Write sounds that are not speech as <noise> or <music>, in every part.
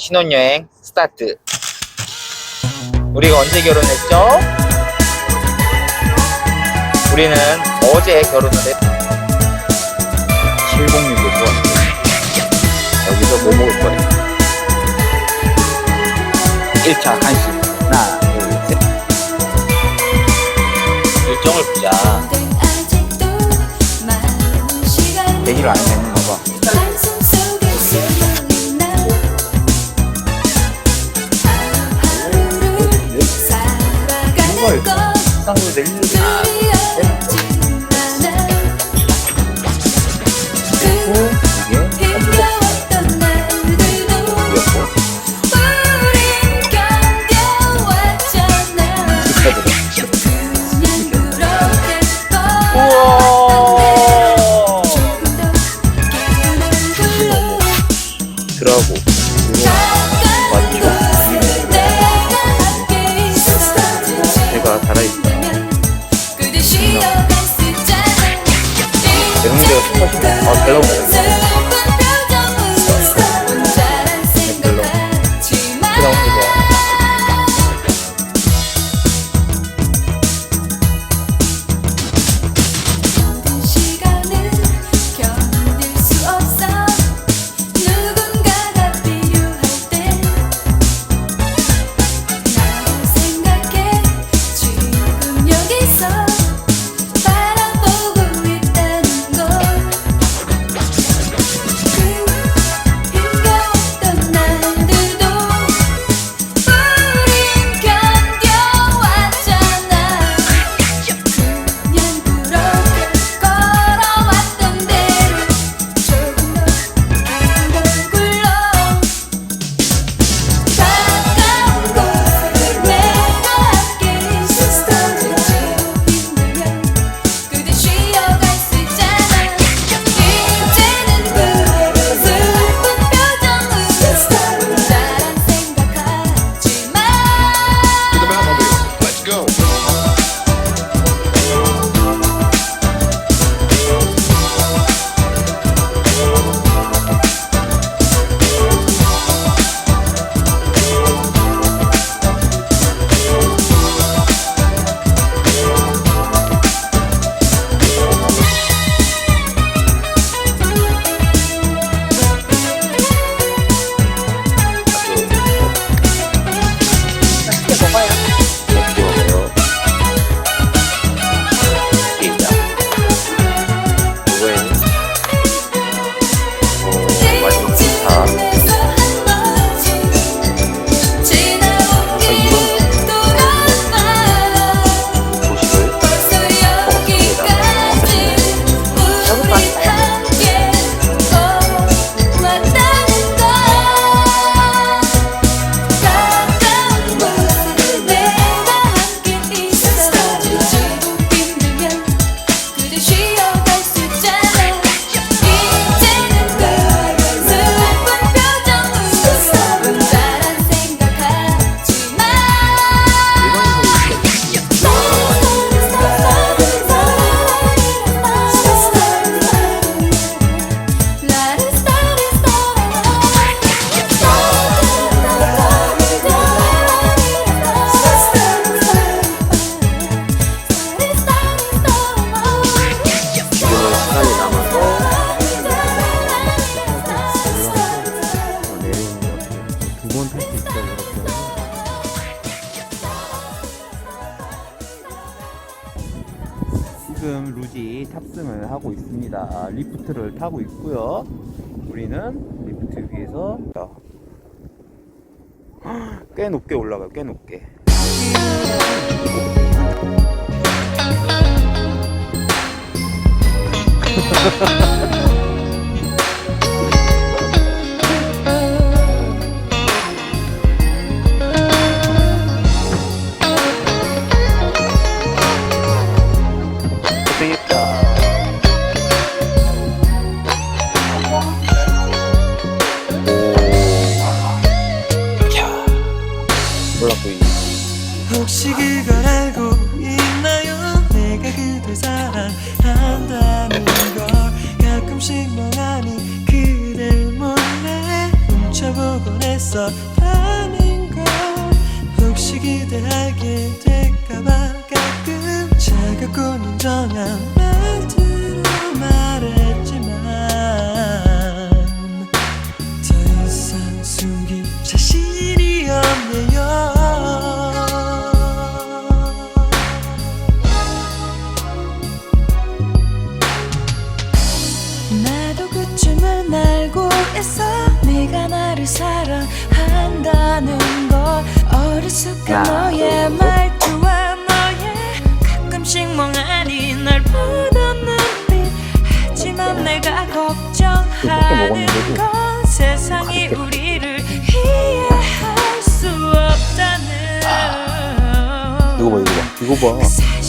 신혼여행 스타트. 우리가 언제 결혼했죠? 우리는 어제 결혼을 했다 706에 좋았어 여기서 뭐 먹을 거예요? 1차 간식. 하나 둘셋. 일정을 보자 얘기를 안 했네. 지금 루지 탑승을 하고 있습니다. 리프트를 타고 있고요. 우리는 리프트 위에서 <gasps> 꽤 높게 올라가요. 꽤 높게. <laughs> love. over.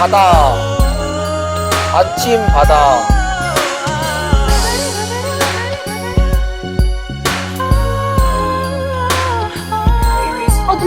바다. 아침 바다. 어,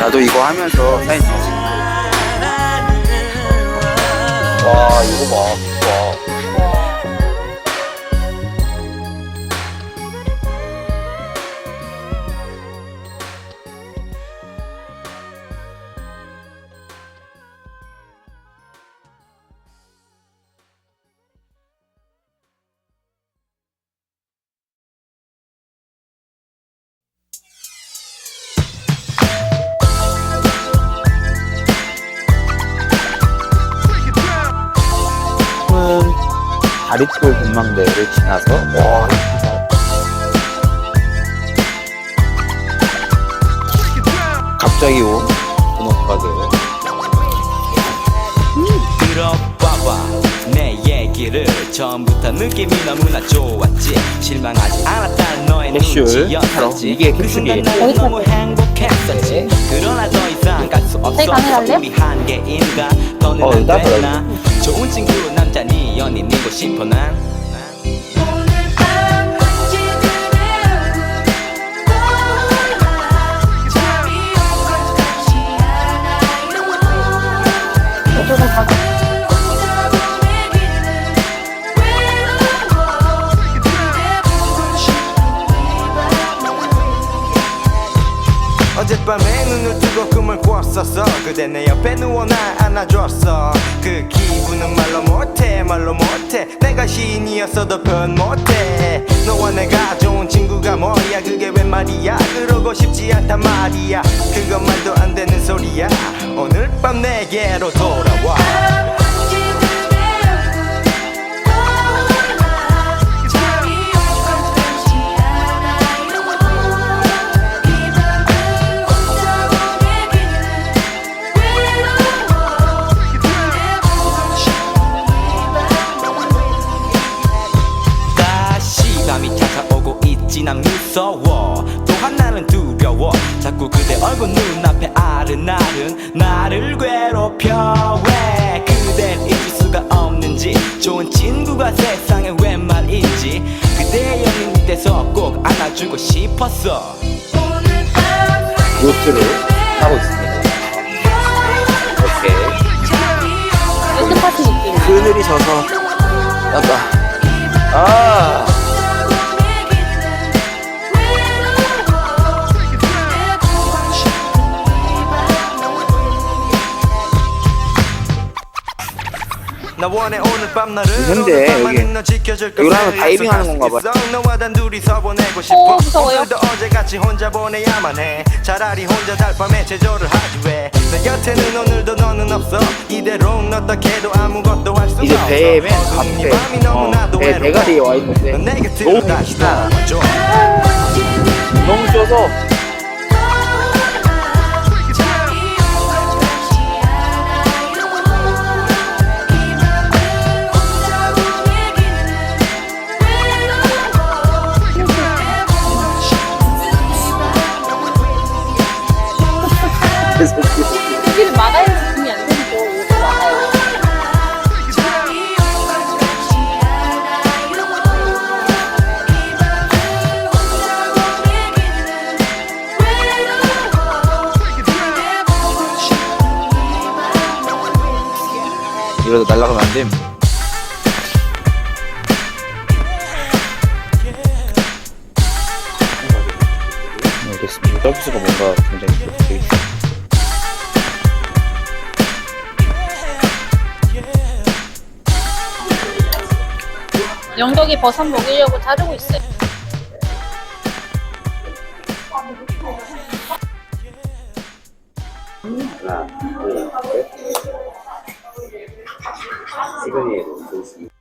나도 이거 하면서 사진 찍지 와 이거 봐. 다리골 전망대를 지나서 와 갑자기 온 분홍가게를 들어봐봐. 내 얘기를 처음부터 느낌이 너무나 좋았지. 실망하지 않았다. 너의 눈치였지. 그 이게 그 순간 나는 너무 행복했었지. 네. 그러나 더 이상 갈수 네, 없어. 우리 한계인가? 어, 더는 안 되나? 좋은 친구 남자니 연인이고 싶어 난. 쓰고 꿈을 꿨었어. 그대 내 옆에 누워 날 안아줬어. 그 기분은 말로 못해 말로 못해. 내가 시인이었어도 표현 못해. 너와 내가 좋은 친구가 뭐야 그게 웬 말이야? 그러고 싶지 않단 말이야. 그건 말도 안 되는 소리야. 오늘 밤 내게로 돌아와. 아른아른 나를 괴롭혀. 왜 그댈 잊을 수가 없는지. 좋은 친구가 세상에 웬 말인지. 그대의 밑에서 꼭 안아주고 싶었어. 요트를 타고 있습니다. 이렇게 엔드파티 느낌. 그늘이 져서 약간 아 너는 없어. 이대로 어떻게도 아무것도 할 수가 이제 없어. 배의 맨 어두운 이 앞에 어, 배. 대가리에 와 있는데. 너무. 돌아와줘. 너무 쉬워서 이러다 날아가면 안 됨. 네, 됐습니다. 서비스가 뭔가 굉장히 되게 영덕이 버섯 먹이려고 자르고 있어요. 시그니에 놓고 있습니다.